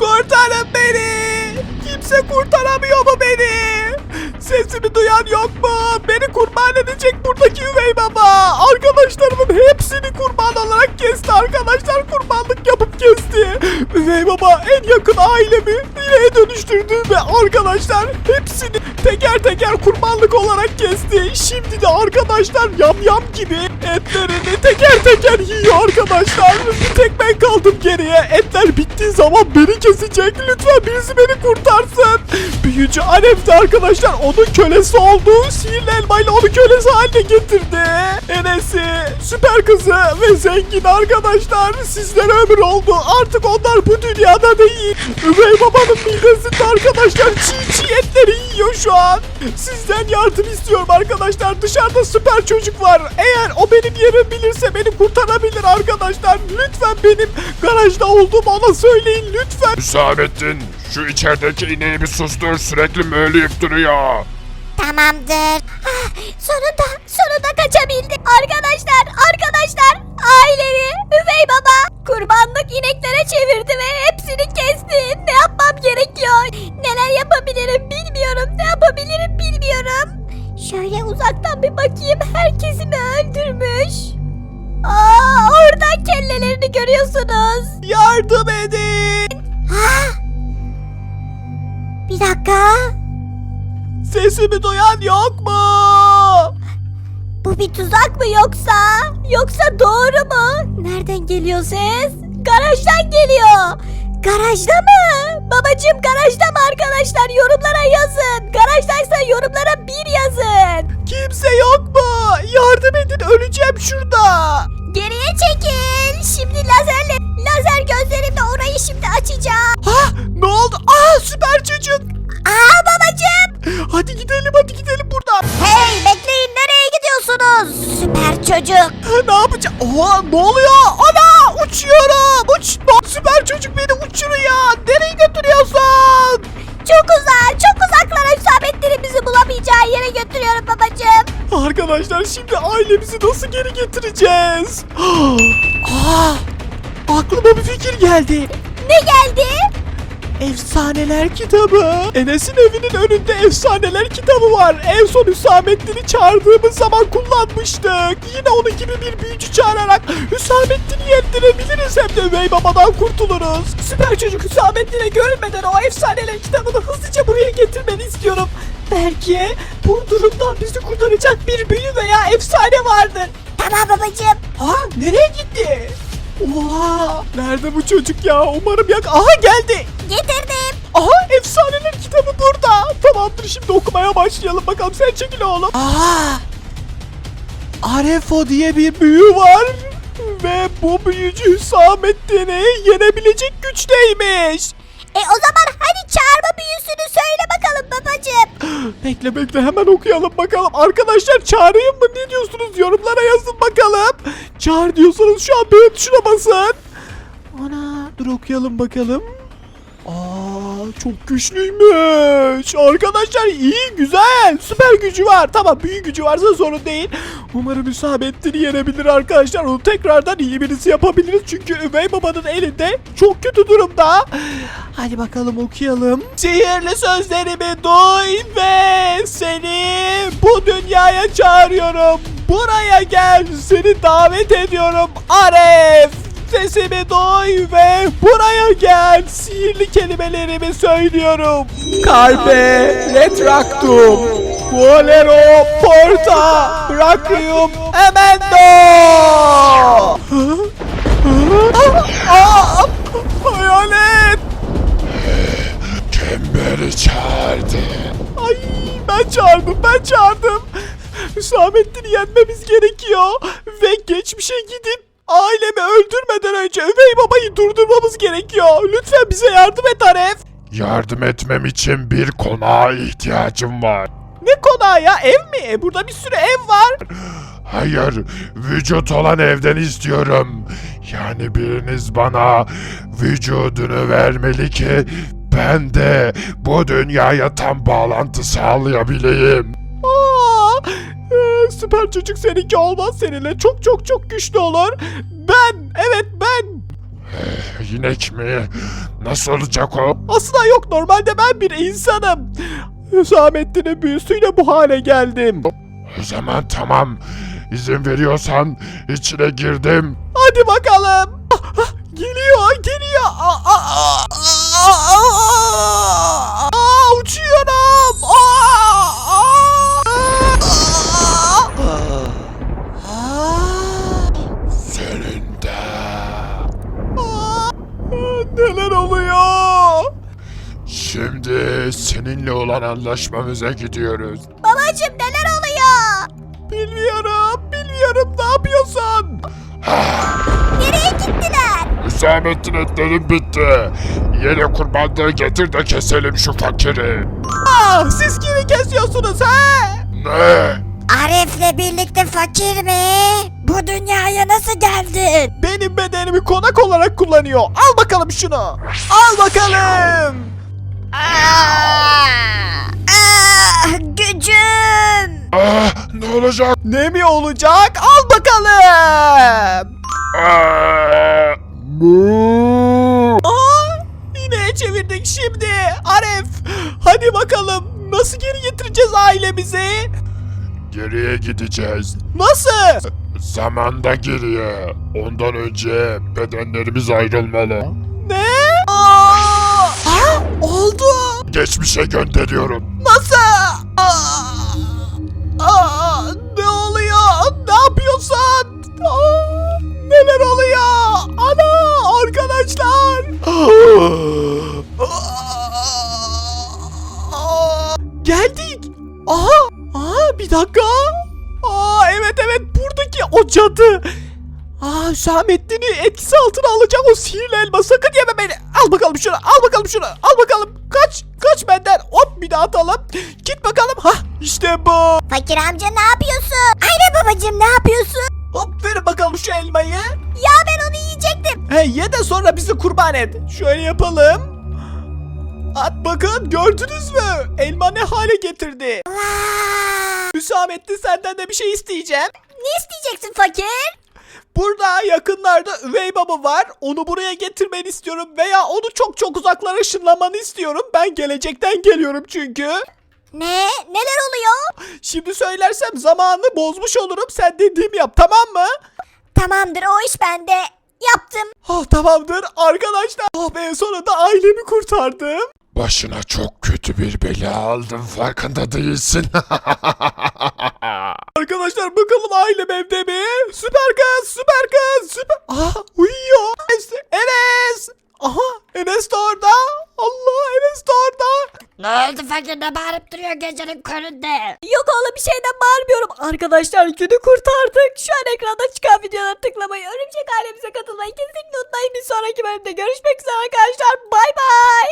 Kurtarın beni. Kimse kurtaramıyor mu beni? Sesimi duyan yok mu? Beni kurban edecek buradaki üvey baba. Arkadaşlarımın hepsini kurban olarak kesti. Arkadaşlar kurbanlık yapıp kesti. Üvey baba en yakın ailemi bireye dönüştürdü ve arkadaşlar hepsini teker teker kurbanlık olarak kesti. Şimdi de arkadaşlar yam yam gibi etlerini teker teker yiyor arkadaşlar. Bir tek ben kaldım geriye. Etler bittiği zaman beni kesecek. Lütfen birisi beni kurtarsın. Büyücü Alef de arkadaşlar onun kölesi oldu. Sihirli elmayla onu kölesi haline getirdi. Enes'i, süper kızı ve zengin arkadaşlar sizlere ömür oldu. Artık onlar bu dünyada değil. Üvey babanın midesinde arkadaşlar çiğ çiğ etleri yiyor şu an. Sizden yardım istiyorum arkadaşlar. Dışarıda süper çocuk var. Eğer o benim yerimi bilirse beni kurtarabilir arkadaşlar. Lütfen benim garajda olduğumu ona söyleyin lütfen. Hüsamettin şu içerideki ineği bir sustur sürekli möğleyip duruyor. Tamamdır. Ah, sonunda, sonunda kaçabildim. Arkadaşlar, arkadaşlar, ailemi, üvey baba kurbanlık ineklere çevirdi ve hepsini kesti. Ne yapmam gerekiyor? Neler yapabilirim bilmiyorum. Ne yapabilirim bilmiyorum. Şöyle uzaktan bir bakayım. Herkesi mi öldürmüş? Aa, oradan kellelerini görüyorsunuz. Yardım edin. Ha? Bir dakika. Sesimi duyan yok mu? Bu bir tuzak mı yoksa? Yoksa doğru mu? Nereden geliyor ses? Garajdan geliyor. Garajda mı? Babacım garajda mı arkadaşlar? Yorumlara yazın. Garajdaysa yorumlara bir yazın. Kimse yok mu? Yardım edin öleceğim şurada. Geriye çekil. Şimdi lazerle, lazer gözlerimle orayı şimdi açacağım. Ha ne oldu? Aa süper çocuk. Aa babacım. Çocuk. Ne yapacağım? Oha ne oluyor? Ana uçuyorum. Uç. Süper çocuk beni uçuruyor. Nereye götürüyorsun? Çok uzağa, çok uzaklara Hüsamettin'in bizi bulamayacağı yere götürüyorum babacım. Arkadaşlar şimdi ailemizi nasıl geri getireceğiz? Aa, aklıma bir fikir geldi. Ne geldi? Efsaneler kitabı. Enes'in evinin önünde efsaneler kitabı var. En son Hüsamettin'i çağırdığımız zaman kullanmıştık. Yine onun gibi bir büyücü çağırarak Hüsamettin'i yendirebiliriz hem de üvey babadan kurtuluruz. Süper çocuk Hüsamettin'e görünmeden o efsaneler kitabını hızlıca buraya getirmeni istiyorum. Belki bu durumdan bizi kurtaracak bir büyü veya efsane vardır. Tamam babacım. Ha nereye gitti? Oha! Nerede bu çocuk ya? Umarım yak... Aha geldi! Getirdim. Aha efsaneler kitabı burada. Tamamdır şimdi okumaya başlayalım. Bakalım sen çekil oğlum. Aa! Arefo diye bir büyü var. Ve bu büyücü Hüsamettin'i yenebilecek güçteymiş. E o zaman hadi çağırma büyüsünü söyle bakalım babacım. Bekle bekle hemen okuyalım bakalım. Arkadaşlar çağırayım mı? Ne diyorsunuz? Yorumlara yazın bakalım. Çağır diyorsanız şu an beğen tuşuna basın. Ana dur okuyalım bakalım. Çok güçlüymüş. Arkadaşlar iyi güzel. Süper gücü var. Tamam büyük gücü varsa sorun değil. Umarım Hüsamettin'i yenebilir arkadaşlar. Onu tekrardan iyi birisi yapabiliriz. Çünkü Üvey Baba'nın elinde çok kötü durumda. Hadi bakalım okuyalım. Sihirli sözlerimi duy ve seni bu dünyaya çağırıyorum. Buraya gel. Seni davet ediyorum. Aref. Sesimi duy ve buraya gel. Sihirli kelimelerimi söylüyorum. Carpe retractum. Volero porta brachium emendo. Hayalet. Kim beni çağırdı? Ay ben çağırdım ben çağırdım. Hüsamettin'i yenmemiz gerekiyor. Ve geçmişe gidip ailemi öldürmeden önce Üvey Baba'yı durdurmamız gerekiyor. Lütfen bize yardım et Aref. Yardım etmem için bir konağa ihtiyacım var. Ne konağı ya ev mi? E, Burada bir sürü ev var. Hayır, vücut olan evden istiyorum. Yani biriniz bana vücudunu vermeli ki ben de bu dünyaya tam bağlantı sağlayabileyim. Süper çocuk seninki olmaz seninle. Çok çok çok güçlü olur. Ben evet ben. İnek mi? Nasıl olacak o? Aslında yok normalde ben bir insanım. Hüsamettin'in büyüsüyle bu hale geldim. O zaman tamam. İzin veriyorsan içine girdim. Hadi bakalım. Ah, ah, Geliyor, geliyor. Aa, aa, aa, aa, aa, aa, Şimdi seninle olan anlaşmamıza gidiyoruz. Babacım neler oluyor? Bilmiyorum, bilmiyorum. Ne yapıyorsun? Nereye gittiler? Hüsamettin etlerim bitti. Yeni kurbanlığı getir de keselim şu fakiri. Ah, siz kimi kesiyorsunuz ha? Ne? Arif'le birlikte fakir mi? Bu dünyaya nasıl geldin? Benim bedenimi konak olarak kullanıyor. Al bakalım şunu. Al bakalım. Ah, gücüm. Ah, ne olacak? Ne mi olacak? Al bakalım. Ah, mu. Aa, yine çevirdik şimdi. Aref, hadi bakalım. Nasıl geri getireceğiz ailemizi? Geriye gideceğiz. Nasıl? Zamanda geriye. Ondan önce bedenlerimiz ayrılmalı. Geçmişe gönderiyorum. Nasıl? Aa, aa, ne oluyor? Ne yapıyorsun? Aa, neler oluyor? Ana arkadaşlar. Geldik. Aha, aa, bir dakika. Aa, evet evet buradaki o cadı. Aa, Hüsamettin'i etkisi altına alacak o sihirli elma. Sakın yeme beni. Al bakalım şunu. Al bakalım şunu. Al. Kaç. Benden. Hop bir daha atalım. Git bakalım. Hah işte bu. Fakir amca ne yapıyorsun? Aynen babacım ne yapıyorsun? Hop verin bakalım şu elmayı. Ya ben onu yiyecektim. He ye de sonra bizi kurban et. Şöyle yapalım. At bakın gördünüz mü? Elma ne hale getirdi. Vaa! Hüsamettin senden de bir şey isteyeceğim. Ne isteyeceksin fakir? Burada yakınlarda üvey baba var. Onu buraya getirmeni istiyorum veya onu çok çok uzaklara ışınlamanı istiyorum. Ben gelecekten geliyorum çünkü. Ne? Neler oluyor? Şimdi söylersem zamanını bozmuş olurum. Sen dediğimi yap tamam mı? Tamamdır o iş bende. Yaptım. Ah tamamdır arkadaşlar. Ah be sonunda ailemi kurtardım. Başına çok kötü bir bela aldım farkında değilsin. Arkadaşlar bakalım ailem evde mi? Süper kız, süper kız, süper... Aha uyuyor. Enes, Enes. Aha Enes de orada. Allah Enes de orada. Ne oldu fakir ne bağırıp duruyor gecenin köründe? Yok oğlum bir şeyden bağırmıyorum. Arkadaşlar günü kurtardık. Şu an ekranda çıkan videolara tıklamayı, örümcek ailemize katılmayı kesinlikle unutmayın. Bir sonraki bölümde görüşmek üzere arkadaşlar. Bay bay.